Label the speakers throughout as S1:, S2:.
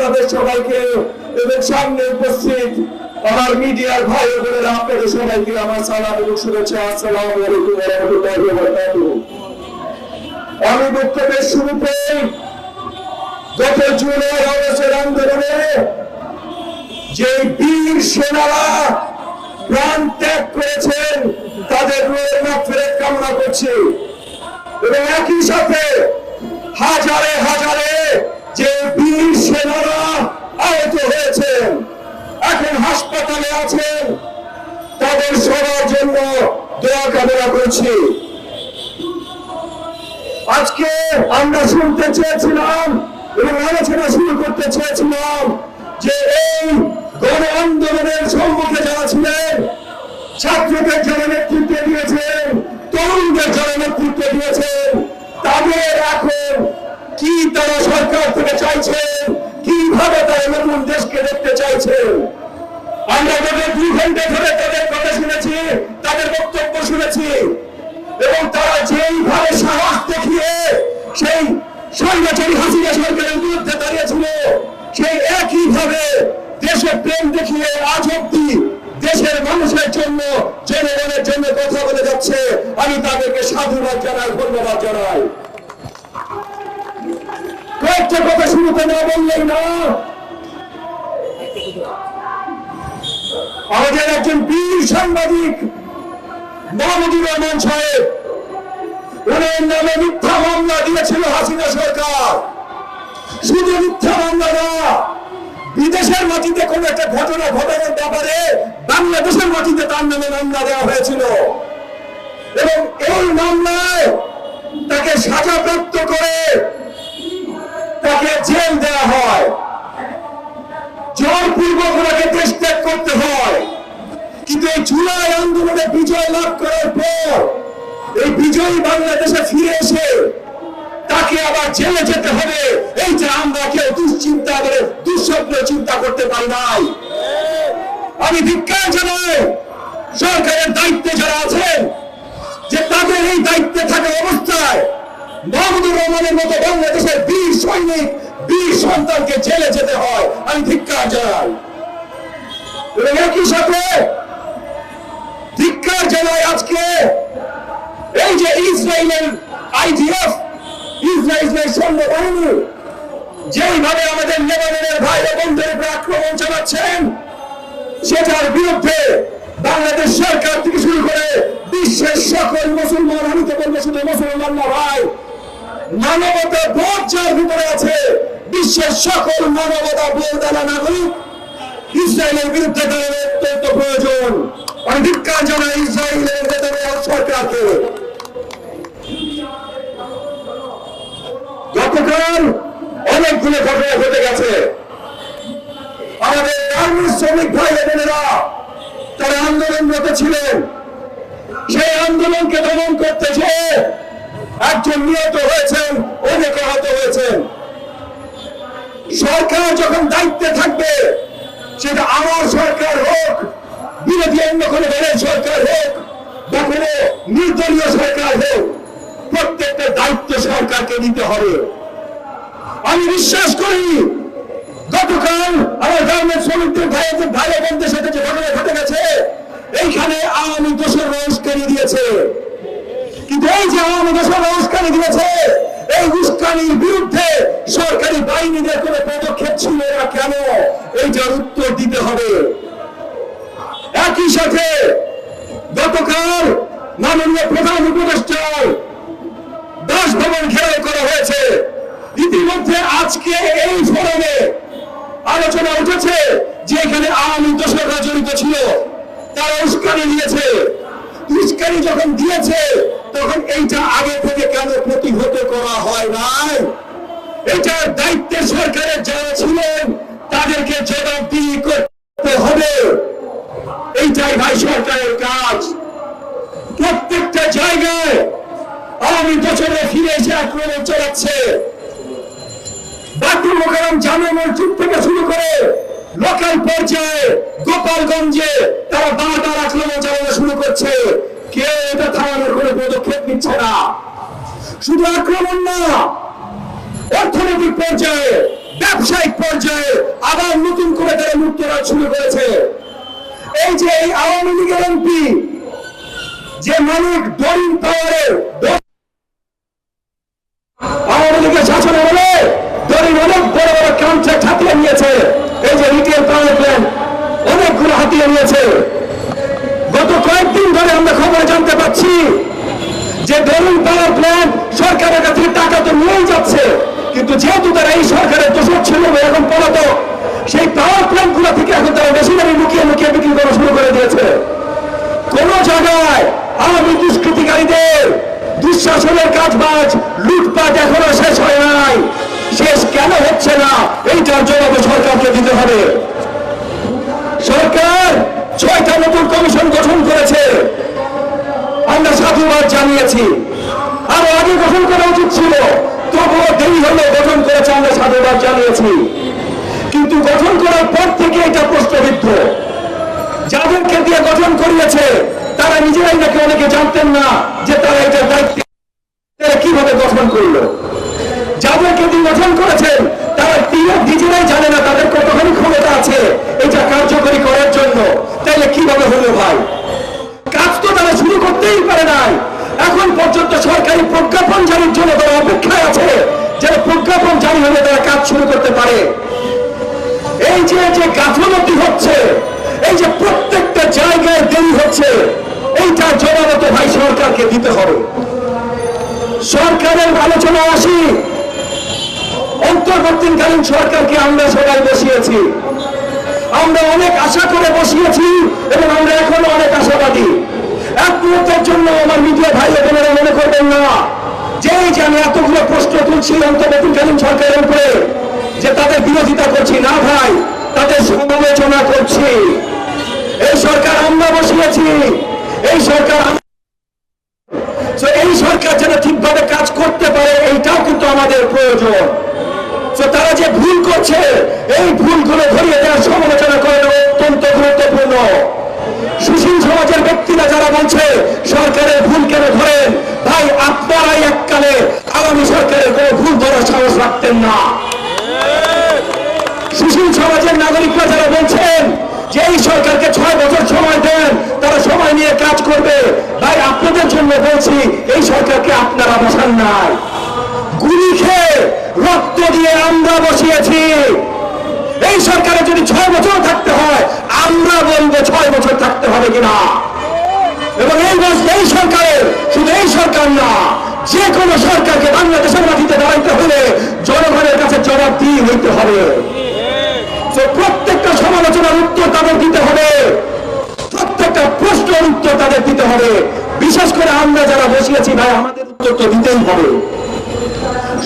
S1: তাদের সবাইকে। এবং সামনে উপস্থিত আমার মিডিয়ার ভাই বোনেরা, আপনাদের সবাইকে আমার সালাম এবং শুভেচ্ছা। আসসালামু আমি বক্তব্যের শুরুতে গত জুলাই আন্দোলনে যে বীর সেনারা প্রাণ ত্যাগ করেছেন, তাদের রোহের মাগফিরাত কামনা করছি। এবং একই সাথে হাজারে হাজারে যে বীর সেনারা আহত হয়েছেন এখন হাসপাতালে আছেন তাদের সবার জন্য দোয়া কামনা করছি। আজকে আমরা শুনতে চেয়েছিলাম এবং আলোচনা শুরু করতে চেয়েছিলাম যে এই গণ আন্দোলনের সম্মুখে যারা ছিলেন, ছাত্রদের যারা নেতৃত্ব দিয়েছেন, তরুণদের যারা নেতৃত্ব দিয়েছেন তাদের এখন কি তারা সরকার থেকে চাইছেন কীভাবে তারা নতুন দেশকে দেখতে চাইছেন আমরা গত দুই ঘণ্টা ধরে তাদের কথা শুনেছি, তাদের বক্তব্য শুনেছি, এবং তারা যেইভাবে সাহস দেখিয়ে সেই স্বৈরাচারী হাসিনা সরকারের বিরুদ্ধে দাঁড়িয়েছিল, সেই একইভাবে দেশের প্রেম দেখিয়ে আজ অব্দি দেশের মানুষের জন্য, জনগণের জন্য কথা বলে যাচ্ছে। আমি তাদেরকে সাধুবাদ জানাই। ধন্যবাদ জানাই। কয়েকটা কথা শুরুতে না বললেই না। আমাদের একজন বীর সাংবাদিক, মাহমুদুর রহমান সাহেব, ওনার নামে মিথ্যা মামলা দিয়েছিল হাসিনা সরকার। শুধু মিথ্যা মামলা না, বিদেশের মাটিতে কোন একটা ঘটনা ঘটানোর ব্যাপারে বাংলাদেশের মাটিতে তার নামে মামলা দেওয়া হয়েছিল। এবং এই মামলায় তাকে সাজাপ্রাপ্ত করে তাকে জেল দেওয়া হয়। জোরপূর্বক ওনাকে দেশ ত্যাগ করতে হয়। কিন্তু এই জুলাই আন্দোলনে বিজয় লাভ করার পর এই বিজয়ী বাংলাদেশে ফিরে এসে তাকে আবার জেলে যেতে হবে। এই যে আমরা কেউ দুশ্চিন্তা করে দুঃস্বপ্ন চিন্তা করতে পারি নাই। আমি বিজ্ঞান জানাই, সরকারের দায়িত্বে যারা আছেন যে তাদের এই দায়িত্বে থাকা অবস্থায় মাহমুদুর রহমানের মতো বাংলাদেশের বীর সৈনিক, বীর সন্তানকে জেলে যেতে হয়। আমি ধিক্কার জানাই। একই সাথে ধিক্কার জানাই আজকে এই যে ইসরায়েলের আইডিএফ ইসরায়েলের সৈন্য যেইভাবে আমাদের লেবাননের ভাই বোনদের উপর আক্রমণ চালাচ্ছেন, সেটার বিরুদ্ধে বাংলাদেশ সরকার থেকে শুরু করে বিশ্বের সকল মুসলমান, আমি তো বলব শুধু মুসলমান না ভাই, মানবতা বোধ যার ভিতরে আছে, বিশ্বের সকল মানবতা বোধ আলা নাগরিক, ইসরায়েলের বিরুদ্ধে দাঁড়ানো অত্যন্ত প্রয়োজন। আমি ধিক্কার জানাই ইসরায়েলের নেতানিয়াহু সরকারকে। গতকাল অনেকগুলো ঘটনা ঘটে গেছে। আমাদের গার্মেন্টস শ্রমিক ভাই বোনেরা তারা আন্দোলনরত ছিলেন। সেই আন্দোলনকে দমন করতে যেয়ে একজন নিহত হয়েছেন, অনেকে আহত হয়েছেন। সরকার যখন দায়িত্বে থাকবে, সেটা আমার সরকার হোক, বিরোধী অন্য কোনো দলের সরকার হোক, বা কোনো নির্দলীয় সরকার হোক, প্রত্যেকটা দায়িত্ব সরকারকে নিতে হবে। আমি বিশ্বাস করি গতকাল আমার গার্মেন্টস শ্রমিকদের ভাইদের ভাই বোনদের সাথে যে ঘটনা ঘটে গেছে, এইখানে আওয়ামী দোষের উস্কানি দিয়েছে কিন্তু এই যে আওয়ামী দোষের উস্কানি দিয়েছে এই উস্কানির বিরুদ্ধে সরকারি বাহিনীদের কোনো পদক্ষেপ ছিল না কেন? এইটার উত্তর দিতে হবে। একই সাথে গতকাল মাননীয় প্রধান উপদেষ্টার দাস ভবন ঘেরাও করা হয়েছে। ইতিমধ্যে আজকে এই ফোরামে আলোচনা উঠেছে যে এখানে আওয়ামী দোষররা জড়িত ছিল, তারা উস্কানি দিয়েছে। উস্কানি যখন দিয়েছে, তখন এইটা আগে থেকে কেন প্রতিহত করা হয় নাই? এটার দায়িত্বে সরকারের যারা ছিলেন, তাদেরকে জবাবদিহি করতে হবে। এইটাই ভাই সরকারের কাজ। প্রত্যেকটা জায়গায় আওয়ামী বছরে ফিরে এসে আক্রমণ চালাচ্ছে। বাটুল মোকারম জামে মসজিদ থেকে শুরু করে লোকাল পর্যায়ে গোপালগঞ্জে তারা বারবার আক্রমণ চালানো শুরু করছে। কেউ এটা থামানোর কোনো পদক্ষেপ নিচ্ছে না? শুধু আক্রমণ না, অর্থনৈতিক পর্যায়ে, ব্যবসায়িক পর্যায়ে আবার নতুন করে তারা মুক্তরাজ শুরু করেছে। এই যে এই আওয়ামী লীগের এমপি, যে মালিক দরিন পাওয়ারের অনেক বড় বড় কন্ট্রাক্ট হাতিয়ে নিয়েছে। এই যে রিটেল পাওয়ার প্ল্যান্ট অনেকগুলো হাতিয়ে নিয়েছে। গত কয়েকদিন ধরে আমরা খবরে জানতে পাচ্ছি যে দরুন পাওয়ার প্ল্যান্ট সরকারের কাছ টাকা তো নিয়েই যাচ্ছে, কিন্তু যেহেতু তারা এই সরকারের দোষক ছিল, এখন পলাতক, সেই পাওয়ার প্ল্যান্টগুলো থেকে এখন তারা দামে লুকিয়ে লুকিয়ে বিক্রি করা শুরু করে দিয়েছে। কোন জায়গায় আওয়ামী দুষ্কৃতিকারীদের দুঃশাসনের কাজ বাজ লুটপাট এখনও শেষ হয় নাই। শেষ কেন হচ্ছে না? এইটার জবাব সরকারকে দিতে হবে। সরকার ছয়টা নতুন কমিশন গঠন করেছে। আমরা সাধুবাদ জানিয়েছি। আরও আগে গঠন করা উচিত ছিল। তবুও দেরি হলে গঠন করেছে আমরা সাধুবাদ জানিয়েছি। কিন্তু গঠন করার পর থেকে এটা প্রশ্নবিদ্ধ। যাদেরকে দিয়ে গঠন করিয়েছে, তারা নিজেরাই নাকি অনেকে জানতেন না যে তারা এটার দায়িত্ব কীভাবে গঠন করল? দিয়ে গঠন করেছেন, তারা তিনিও নিজেরাই জানে না তাদের কতখানি ক্ষমতা আছে। এটা কার্যকরী করার জন্য। তাইলে কীভাবে হলো ভাই? কাজ তো তারা শুরু করতেই পারে নাই। এখন পর্যন্ত সরকারি প্রজ্ঞাপন জারির জন্য তারা অপেক্ষায় আছে যে প্রজ্ঞাপন জারি হলে তারা কাজ শুরু করতে পারে। এই যে যে গাফলতি হচ্ছে, এই যে প্রত্যেকটা জায়গায় দেরি হচ্ছে এইটা জবাব তো ভাই সরকারকে দিতে হবে। সরকারের আলোচনা আসি। অন্তর্বর্তীকালীন সরকারকে আমরা সবাই বসিয়েছি। আমরা অনেক আশা করে বসিয়েছি এবং আমরা এখনও অনেক আশাবাদী। এক মুহূর্তের জন্য আমার মিডিয়া ভাই বোনেরা মনে করবেন না যে এই যে আমি এতগুলো প্রশ্ন তুলছি অন্তর্বর্তীকালীন সরকারের উপরে, যে তাদের বিরোধিতা করছি না ভাই, তাদের সমালোচনা করছি। এই সরকার আমরা বসিয়েছি, এই সরকার এই সরকার যেন ঠিকভাবে কাজ করতে পারে, এইটাও কিন্তু আমাদের প্রয়োজন। তারা যে ভুল করছে, এই ভুলগুলো ধরিয়ে দেওয়ার সমালোচনা করানো অত্যন্ত গুরুত্বপূর্ণ। সুশীল সমাজের ব্যক্তিরা যারা বলছে, সরকারের ভুল কেন ধরেন? ভাই, আপনারাই এককালে আগামী সরকারের কোনো ভুল ধরার সাহস রাখতেন না। সুশীল সমাজের নাগরিকরা যারা বলছেন যে এই সরকারকে ছয় বছর সময় দেন, তারা সময় নিয়ে কাজ করবে। ভাই, আপনাদের জন্য বলছি, এই সরকারকে আপনারা বসান নাই। গুলি খেয়ে রক্ত দিয়ে আমরা বসিয়েছি। এই সরকারে যদি ছয় বছর থাকতে হয়, আমরা বলব ছয় বছর থাকতে হবে কিনা? এবং এই এই সরকারের শুধু এই সরকার না যে কোনো সরকারকে বাংলাদেশের মাটিতে দাঁড়াইতে হলে জনগণের কাছে জবাব দিয়ে হইতে হবে। প্রত্যেকটা সমালোচনার উত্তর তাদের দিতে হবে। প্রত্যেকটা প্রশ্নের উত্তর তাদের দিতে হবে। বিশেষ করে আমরা যারা বসিয়েছি ভাই, আমাদের উত্তর তো দিতেই হবে।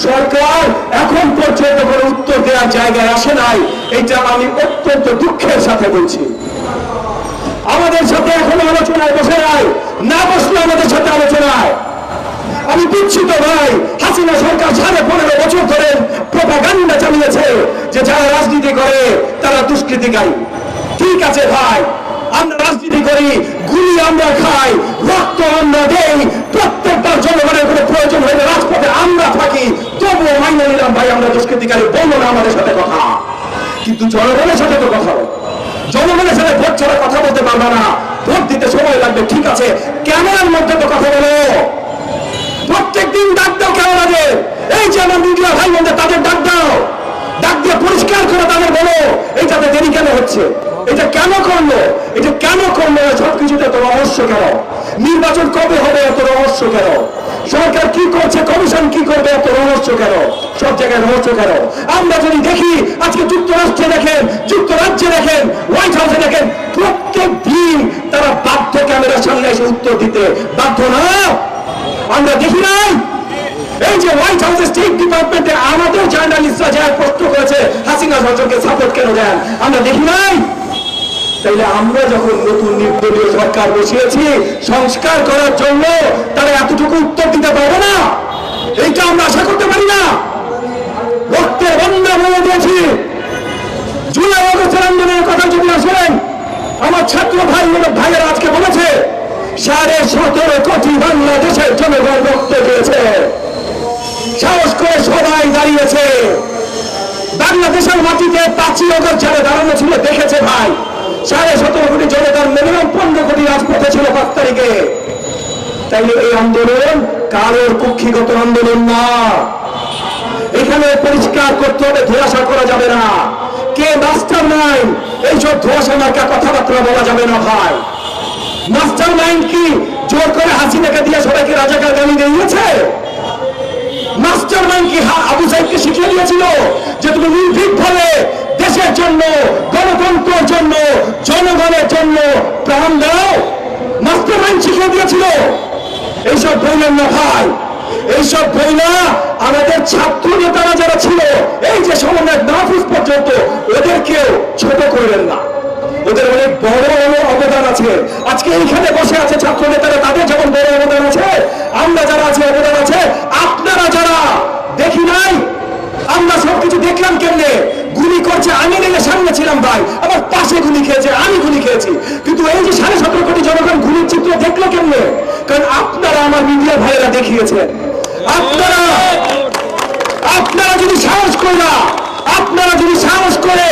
S1: সরকার এখন পর্যন্ত কোনো উত্তর দেওয়ার জায়গায় আসে নাই। এটা আমি অত্যন্ত দুঃখের সাথে বলছি। আমাদের সাথে এখনও আলোচনায় বসে নাই। না বসলে আমাদের সাথে আলোচনায়। আমি দুঃখিত ভাই, হাসিনা সরকার সাড়ে পনেরো বছর ধরে প্রপাগান্ডা চালিয়েছে যে যারা রাজনীতি করে, তারা দুষ্কৃতিকারী। ঠিক আছে ভাই, আমরা রাজনীতি করি, গুলি আমরা খাই, রক্ত আমরা দেই প্রত্যেকটা জনগণের কোনো প্রয়োজন হলে রাজপথে আমরা থাকি তবুও মাইনে নিলাম ভাই আমরা দুষ্কৃতিকারী বলব না আমাদের সাথে কথা কিন্তু জনগণের সাথে তো কথা বলো। জনগণের সাথে ভোট ছাড়া কথা বলতে পারবে না। ভোট দিতে সময় লাগবে, ঠিক আছে। ক্যামেরার মধ্যে তো কথা বলো। প্রত্যেক দিন ডাক দাও ক্যামেরাদের। এই যে আমার মিডিয়া ভাই বোনদের তাদের ডাক দাও। ডাক দিয়ে পরিষ্কার করে তাদের বলো এইটাতে দেরি কেন হচ্ছে? এটা কেন করল? এটা কেন করল? সবকিছুতে এত রহস্য কেন? নির্বাচন কবে হবে, এত রহস্য কেন? সরকার কি করছে, কমিশন কি করবে, এত রহস্য কেন? সব জায়গায় রহস্য কেন? আমরা যদি দেখি, আজকে যুক্তরাষ্ট্রে দেখেন, যুক্তরাজ্যে দেখেন, হোয়াইট হাউসে দেখেন, প্রত্যেক দিন তারা বাধ্য ক্যামেরার সামনে এসে উত্তর দিতে বাধ্য না। আমরা দেখি নাই। এই যে হোয়াইট হাউস স্টেট ডিপার্টমেন্টে আমাদের জার্নালিস্টরা যা প্রশ্ন করেছে, হাসিনা সরকারকে সাপোর্ট কেন দেন? আমরা দেখি নাই। তাইলে আমরা যখন নতুন নির্দলীয় সরকার বসিয়েছি, সংস্কার করার জন্য তারা এতটুকু উত্তর দিতে পারবে না। এইটা আমরা আশা করতে পারি না। রক্তের বন্যা বলে দিয়েছি। জুলাই আগস্টের আন্দোলনের কথা যদি আসেন, আমার ছাত্র ভাই ভাইয়ের আজকে বলেছে, সাড়ে সতেরো কোটি বাংলাদেশের জনগণ রক্ত দিয়েছে। সাহস করে সবাই দাঁড়িয়েছে। বাংলাদেশের মাটিতে পাঁচই অগস্ট যারা দাঁড়ানো ছিল, দেখেছে ভাই। সাড়ে সতেরো কোটি জনতার মিনিমাম পনেরো কোটি রাজপথে ছিল পাঁচ তারিখে। তাইলে এই আন্দোলন কারোর কক্ষিগত আন্দোলন না। এখানে পরিষ্কার করতে হবে, ধোয়াশা করা যাবে না। কে মাস্টার নাই এইসব ধোয়াশা মার্কা কথাবার্তা বলা যাবে না ভাই। মাস্টার মাইন্ড কি? জোর করে হাসি হাসিনাকে দিয়ে সবাইকে রাজাকার গালি দিয়েছে? মাস্টার মাইন্ড কি? আবু সাহেবকে শিখিয়ে দিয়েছিল যে তুমি নির্ভীক ভাবে দেশের জন্য, গণতন্ত্রের জন্য, জনগণের জন্য প্রাণ দাও। মাস্টার মাইন্ড শিখিয়ে দিয়েছিল। এইসব বললেন না ভাই এইসব বই না, আমাদের ছাত্র নেতারা যারা ছিল, এই যে সমন্বয় নাফিস পর্যন্ত, ওদেরকেও ছোট করবেন না। ওদের অনেক বড় বড় অবদান আছে। আজকে এইখানে বসে আছে ছাত্র নেতারা, তাদের যেমন বড় অবদান আছে, আমরা যারা আছে, অবদান আছে, আপনারা যারা দেখি নাই আমরা সবকিছু দেখলাম কেমনে? গুলি করছে, আমি নেমে সামনে ছিলাম ভাই। আমার পাশে গুলি খেয়েছে, আমি গুলি খেয়েছি। কিন্তু এই যে সাড়ে সতেরো কোটি জনগণ গুলির চিত্র দেখল কেমনে? কারণ আপনারা আমার মিডিয়া ভাইয়েরা দেখিয়েছেন। আপনারা আপনারা যদি সাহস করে না, আপনারা যদি সাহস করে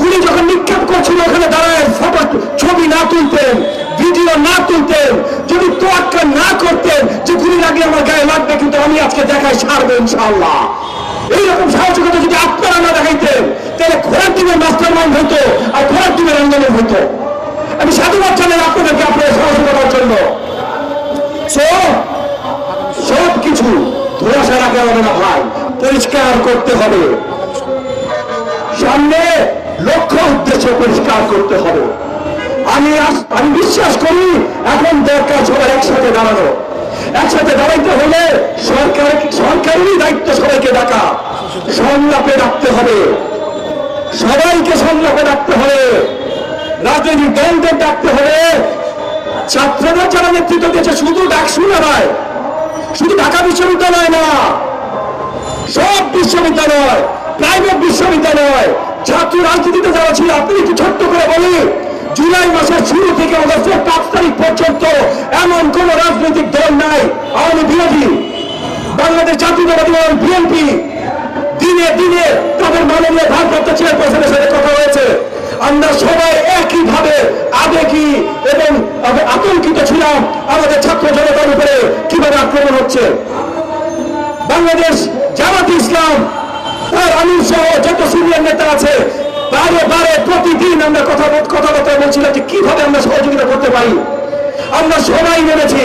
S1: গুলি যখন নিক্ষেপ করছিল, ওখানে দাঁড়ায় ফটো, ছবি না তুলতেন, ভিডিও না তুলতেন, যদি তোয়াক্কা না করতেন যে গুলি লাগলে আমার গায়ে লাগবে, কিন্তু আমি আজকে দেখাই ছাড়বো ইনশাআল্লাহ। এইরকম সাহসিকতা যদি আপনারা না দেখাইতেন তাহলে ঘোড়ার টিমের মাস্টার মাইন্ড হতো আর ঘোড়ার টিমের আন্দোলন হতো আমি সাধুবাদ জানাই আপনাদেরকে আপনাদের সাহসিকতার জন্য। সব কিছু ধোয়াশা রাখা হবে না ভাই, পরিষ্কার করতে হবে। সামনে লক্ষ্য উদ্দেশ্য পরিষ্কার করতে হবে। আমি আমি বিশ্বাস করি, এখন দরকার সবার একসাথে দাঁড়ানো। একসাথে দাঁড়াইতে হলে সরকার সরকারেরই দায়িত্ব সবাইকে ডাকা। সংলাপে ডাকতে হবে। সবাইকে সংলাপে ডাকতে হবে। রাজনৈতিক দলদের ডাকতে হবে। ছাত্ররা যারা নেতৃত্ব দিয়েছে, শুধু ডাক শুনে নয়, শুধু ঢাকা বিশ্ববিদ্যালয় না, সব বিশ্ববিদ্যালয় প্রাইভেট বিশ্ববিদ্যালয়, ছাত্র রাজনীতিতে যারা ছিল, আপনি একটু ছোট্ট করে বলি জুলাই মাসের শুরু থেকে অগস্টের পাঁচ তারিখ পর্যন্ত এমন কোন রাজনৈতিক দল নাই, আওয়ামী বিরোধী। বাংলাদেশ জাতীয়তাবাদী দল, বিএনপি, দিনে দিনে তাদের মাননীয় ভারপ্রাপ্ত চেয়ারপারসনের সাথে কথা হয়েছে। আমরা সবাই একইভাবে আবেগী এবং আতঙ্কিত ছিলাম আমাদের ছাত্র জনতার উপরে কীভাবে আক্রমণ হচ্ছে। বাংলাদেশ জামাত ইসলাম, তার আমির সহ যত সিনিয়র নেতা আছে বারে বারে প্রতিদিন আমরা কথা কথাবার্তা বলছিলাম যে কীভাবে আমরা সহযোগিতা করতে পারি। আমরা সবাই নেমেছি।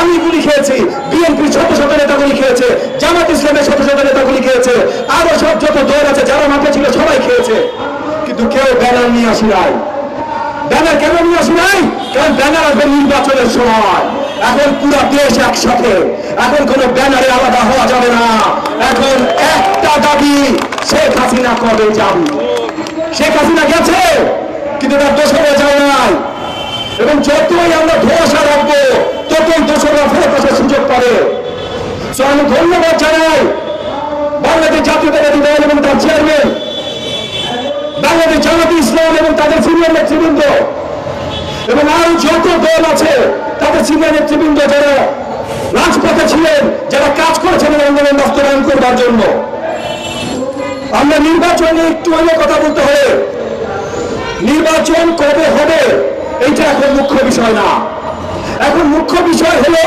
S1: আমি গুলি খেয়েছি। বিএনপির শত শত নেতা গুলি খেয়েছে। জামাত ইসলামের শত শত নেতা গুলি খেয়েছে। আরও সব যত দল আছে, যারা মাঠে ছিল, সবাই খেয়েছে। কিন্তু কেউ ব্যানার নিয়ে আসি নাই। ব্যানার কেন নিয়ে আসি নাই? কারণ ব্যানার আসবে নির্বাচনের সময়। এখন পুরো দেশ একসাথে। এখন কোনো ব্যানারে আলাদা হওয়া যাবে না। এখন একটা দাবি, শেখ হাসিনা কবে যাবে? শেখ হাসিনা গেছে, কিন্তু তার দোষরে যায় নাই। এবং যতই আমরা ধোয়াশা রাখব, ততই দোষরা ফেরত আসার সুযোগ পাবে। আমি ধন্যবাদ জানাই বাংলাদেশ জাতীয়তাবাদী দল এবং তার চেয়ারম্যান বাংলাদেশ জামাত ইসলাম এবং তাদের সিনিয়র নেতৃবৃন্দ, এবং আরও যত দল আছে, তাদের সিনিয়র নেতৃবৃন্দ যারা রাজপথে ছিলেন, যারা কাজ করেছেন আন্দোলন বাস্তবায়ন করবার জন্য। আমরা নির্বাচনে একটু হলে কথা বলতে হবে নির্বাচন কবে হবে, এইটা এখন মুখ্য বিষয় না। এখন মুখ্য বিষয় হলো,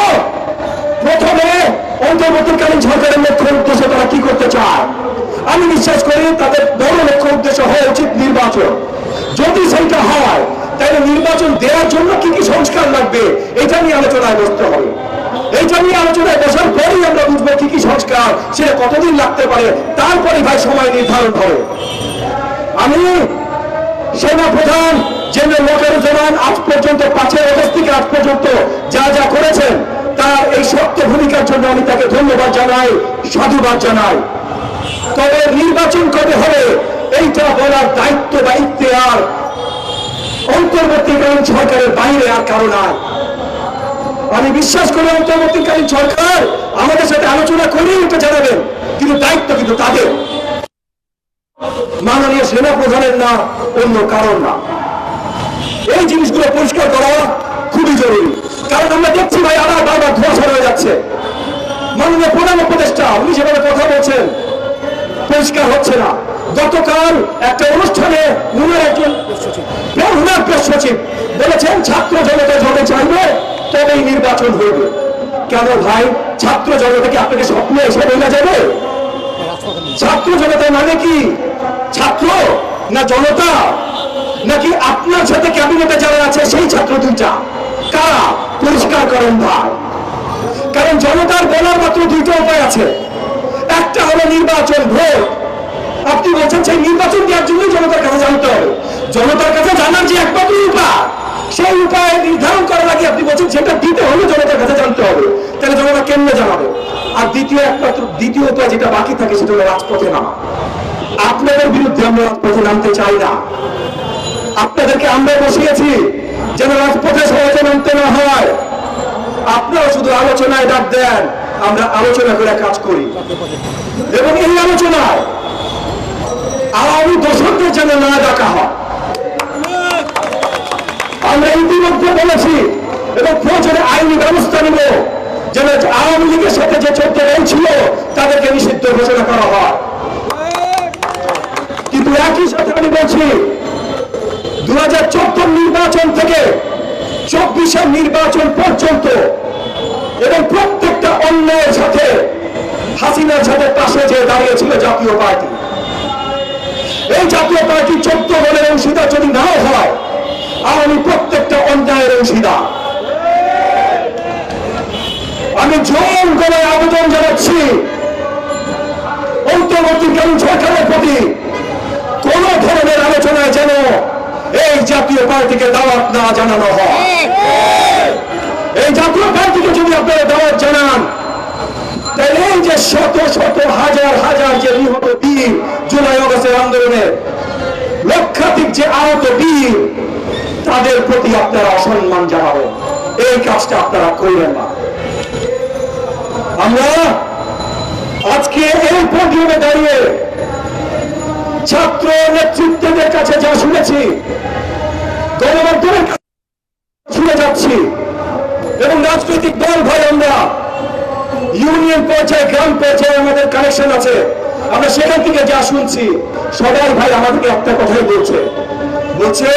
S1: প্রথমে অন্তর্বর্তীকালীন সরকারের লক্ষ্য উদ্দেশ্য তারা কি করতে চায়? আমি বিশ্বাস করি তাদের বড় লক্ষ্য উদ্দেশ্য হওয়া উচিত নির্বাচন। যদি সেইটা হয়, তাহলে নির্বাচন দেওয়ার জন্য কি কি সংস্কার লাগবে, এটা নিয়ে আলোচনায় বসতে হবে। এইটা নিয়ে আলোচনায় বসার পরেই আমরা বুঝব কি কি সংস্কার সেটা কতদিন লাগতে পারে, তারপরে ভাই সময় নির্ধারণ হবে আমি সেনা প্রধান জেনারেল ওয়াকারুজ্জামান আজ পর্যন্ত পাঁচই অগস্ট থেকে আজ পর্যন্ত যা যা করেছেন, তার এই শক্ত ভূমিকার জন্য আমি তাকে ধন্যবাদ জানাই, সাধুবাদ জানাই। তবে নির্বাচন কবে হবে, এইটা বলার দায়িত্ব বা ইতিহার অন্তর্বর্তীকালীন সরকারের বাইরে আর কারও নাই। আমি বিশ্বাস করি অন্তর্বর্তীকালীন সরকার আমাদের সাথে আলোচনা করেই এটা জানাবেন কিন্তু দায়িত্ব কিন্তু তাদের। মাননীয় সেনা প্রধানের না অন্য কারণ না। এই জিনিসগুলো পরিষ্কার করা খুবই জরুরি। কারণ আমরা দেখছি ভাই আবার বারবার ধোঁয়াশা হয়ে যাচ্ছে। মাননীয় প্রধান উপদেষ্টা উনি যেভাবে কথা বলছেন। পরিষ্কার হচ্ছে না। গতকাল একটা অনুষ্ঠানে উনার একজন সচিব বলেছেন ছাত্র জনতা যবে চাইবে তবেই নির্বাচন হইবে। কেন ভাই? ছাত্র জনতাকে আপনাকে স্বপ্ন এসে বলা যাবে? ছাত্র জনতা মানে কি? ছাত্র না জনতা? নাকি আপনার সাথে ক্যাবিনেটে যারা আছে, সেই ছাত্র দুইটা? কারা? পরিষ্কার করেন ভাই। কারণ জনতার বলার মাত্র দুইটা উপায় আছে। একটা হলো নির্বাচন ভোট। আপনি বলছেন সেই নির্বাচন দেওয়ার জন্যই জনতার কাছে জানতে হবে। জনতার কাছে জানার যে একমাত্র উপায় সেই উপায় নির্ধারণ করার আগে আপনি বলছেন সেটা দিতে হলে জনতার কাছে জানতে হবে। তাহলে জনতা কেমনে জানাবে? আর দ্বিতীয় একমাত্র দ্বিতীয় উপায় যেটা বাকি থাকে সেটা হলো রাজপথে নামা। আপনাদের বিরুদ্ধে আমরা রাজপথে নামতে চাই না। আপনাদেরকে আমরা বসিয়েছি যেন রাজপথে সহজে নামতে না হয়। আপনারা শুধু আলোচনায় ডাক দেন, আমরা আলোচনা করে কাজ করি। এবং এই আলোচনায় আওয়ামী দোষকদের যেন না ডাকা হয়। আমরা ইতিমধ্যে বলেছি এবং প্রয়োজনে আইনি ব্যবস্থা নেব। যেন আওয়ামী লীগের সাথে যে চোদ্দ রেল ছিল, তাদেরকে নিষিদ্ধ ঘোষণা করা হয়। কিন্তু একই সাথে আমি বলছি দু হাজার চোদ্দ নির্বাচন থেকে চব্বিশের নির্বাচন পর্যন্ত এবং প্রত্যেকটা অন্যায়ের সাথে হাসিনার সাথে পাশে যে দাঁড়িয়েছিল জাতীয় পার্টি। এই জাতীয় পার্টি চোদ্দ দলের অংশীদার যদি নাও হয় আমি প্রত্যেকটা অন্যায়ের অংশীদার। আমি জোর করে আবেদন জানাচ্ছি অন্তর্বর্তীকালীন সরকারের প্রতি কোন ধরনের আলোচনায় যেন এই জাতীয় পার্টিকে দাওয়াত না জানানো হয়। এই জাতীয় পার্টিকে যদি আপনারা দাওয়াত জানান, তাহলে এই যে শত শত হাজার হাজার যে নিহত বীর জুলাই অগস্টের আন্দোলনে লক্ষাধিক যে আহত বীর তাদের প্রতি আপনারা অসম্মান জানাবেন এই কাজটা আপনারা করবেন না। আমরা আজকে এই পর্যায়ে দাঁড়িয়ে ছাত্র নেতৃত্বদের কাছে যা শুনেছি, গণমাধ্যমের শুনে যাচ্ছি। এবং রাজনৈতিক দল ভাই আমরা, ইউনিয়ন পর্যায়ে, গ্রাম পর্যায়ে আমাদের কানেকশন আছে। আমরা সেখান থেকে যা শুনছি, সবাই ভাই আমাদেরকে একটা কথাই বলছে। বলছে,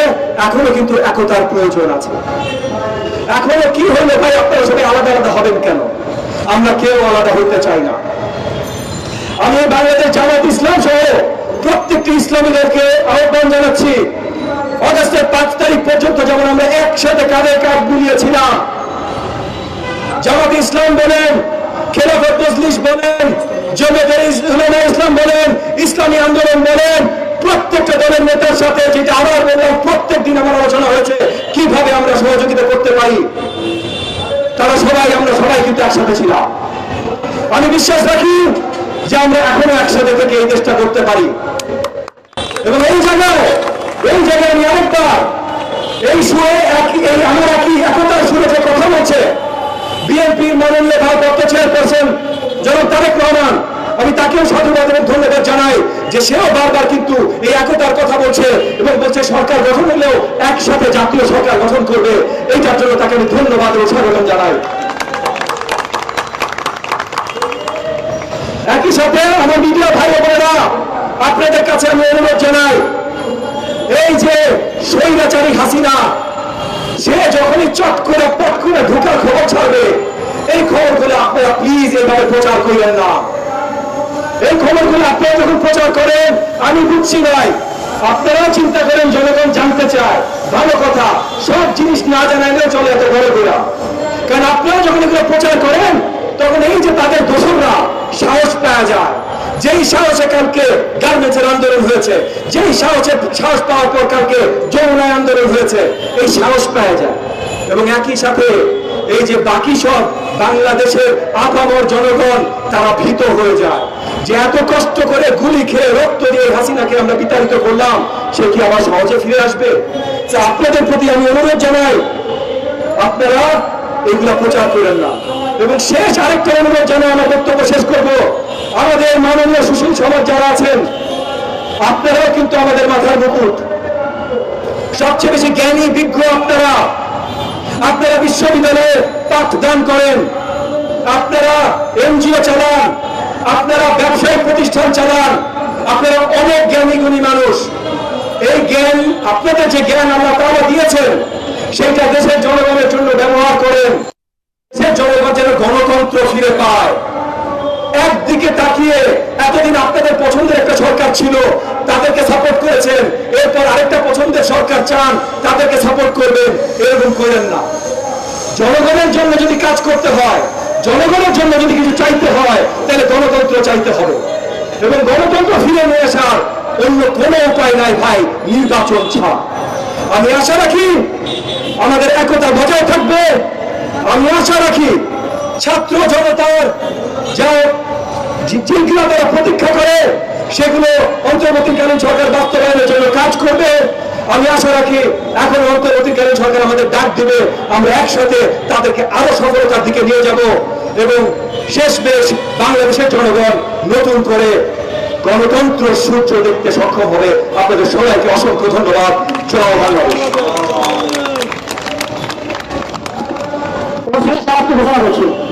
S1: এখনও কিন্তু একতার প্রয়োজন আছে। এখনও কি হলো ভাই? আপনারা সবাই আলাদা আলাদা হবেন কেন? আমরা কেউ আলাদা হইতে চাই না। আমি বাংলাদেশ জামাত ইসলাম সহ প্রত্যেকটি ইসলামীদেরকে আহ্বান জানাচ্ছি, অগস্টের পাঁচ তারিখ পর্যন্ত যেমন আমরা একসাথে কাঁধে কাঁধ বুলিয়েছিলাম, জামাত ইসলাম বলেন, খেলাফত মজলিস বলেন বলেন ইসলামী আন্দোলন বলেন প্রত্যেকটা নেতার সাথে যেটা আবার বললাম প্রত্যেক দিন আমার আলোচনা হয়েছে, কীভাবে আমরা সহযোগিতা করতে পারি। তারা সবাই, আমরা সবাই কিন্তু একসাথে ছিলাম। আমি বিশ্বাস রাখি যে আমরা এখনও একসাথে থেকে এই দেশটা করতে পারি। এবং এই জায়গায় এই জায়গায় আমি আরেকবার, এই সুরে এই আমার একই একতার সুরে যে কথা বলছে, বিএনপির মাননীয় ভারপ্রাপ্ত চেয়ারপারসন জনাব তারেক রহমান আমি তাকেও সাধুবাদ এবং ধন্যবাদ জানাই যে সেও বারবার কিন্তু এই একতার কথা বলছে এবং বলছে, সরকার গঠন হলেও একসাথে জাতীয় সরকার গঠন করবে। এইটার জন্য তাকে আমি ধন্যবাদ এবং স্বাগতম জানাই। একই সাথে আমার মিডিয়া ভাই বোনেরা, আপনাদের কাছে আমি অনুরোধ জানাই, এই যে স্বৈরাচারী হাসিনা, সে যখনই চট করে পট করে ঢোকার খবর ছাড়বে, এই খবরগুলো আপনারা প্লিজ এইভাবে প্রচার করবেন না। এই খবরগুলো আপনারা যখন প্রচার করেন, আমি বুঝছি নাই আপনারাও চিন্তা করেন, জনগণ জানতে চায়। ভালো কথা, সব জিনিস না জানাইলেও চলে এত বড় করে কারণ আপনারা যখন এগুলো প্রচার করেন, তখন এই যে তাদের দোষররা, সাহস পাওয়া যায়। যেই সাহসে কালকে গার্মেন্টসের আন্দোলন হয়েছে, যেই সাহসে, সাহস পাওয়ার পর কালকে যমুনায় আন্দোলন হয়েছে, এই সাহস পাওয়া যায়। এবং একই সাথে এই যে বাকি সব বাংলাদেশের আপামর জনগণ, তারা ভীত হয়ে যায়। যে এত কষ্ট করে গুলি খেয়ে রক্ত দিয়ে হাসিনাকে আমরা বিতাড়িত করলাম, সে কি আবার সহজে ফিরে আসবে? আপনাদের প্রতি আমি অনুরোধ জানাই, আপনারা এগুলা প্রচার করেন না। এবং শেষ আরেকটা অনুরোধ জানাই, আমার বক্তব্য শেষ করব। আমাদের মাননীয় সুশীল সমাজ যারা আছেন, আপনারাও কিন্তু আমাদের মাথার মুকুট। সবচেয়ে বেশি জ্ঞানী, বিজ্ঞ আপনারা আপনারা বিশ্ববিদ্যালয়ে পাঠদান করেন, আপনারা এনজিও চালান, আপনারা ব্যবসায়িক প্রতিষ্ঠান চালান, আপনারা অনেক জ্ঞানী গুণী মানুষ। এই জ্ঞান, আপনাদের যে জ্ঞান আল্লাহ তারা দিয়েছেন সেটা দেশের জনগণের জন্য ব্যবহার করেন। সে জনগণ যেন গণতন্ত্র ফিরে পায়। একদিকে তাকিয়ে এতদিন আপনাদের পছন্দের একটা সরকার ছিল, তাদেরকে সাপোর্ট করেছেন। এরপর আরেকটা পছন্দের সরকার চান, তাদেরকে সাপোর্ট করবেন। এরকম করেন না। জনগণের জন্য যদি কাজ করতে হয়, জনগণের জন্য যদি কিছু চাইতে হয়, তাহলে গণতন্ত্র চাইতে হবে। এবং গণতন্ত্র ফিরে নিয়ে আসার অন্য কোনো উপায় নাই ভাই, নির্বাচন ছাড়া। আমি আশা রাখি আমাদের একতা বজায় থাকবে। আমি আশা রাখি ছাত্র জনতার যা যেগুলো তারা প্রতীক্ষা করে, সেগুলো অন্তর্বর্তীকালীন সরকার বাস্তবায়নের জন্য কাজ করবে। আমি আশা রাখি এখন অন্তর্বর্তীকালীন সরকার আমাদের ডাক আমরা একসাথে তাদেরকে আরও সফলতার দিকে নিয়ে যাব এবং শেষ বেশ বাংলাদেশের জনগণ নতুন করে গণতন্ত্র সূর্য দেখতে সক্ষম হবে। আপনাদের সবাইকে অসংখ্য ধন্যবাদ। জয় বাংলাদেশ। ঘোষণা করছি।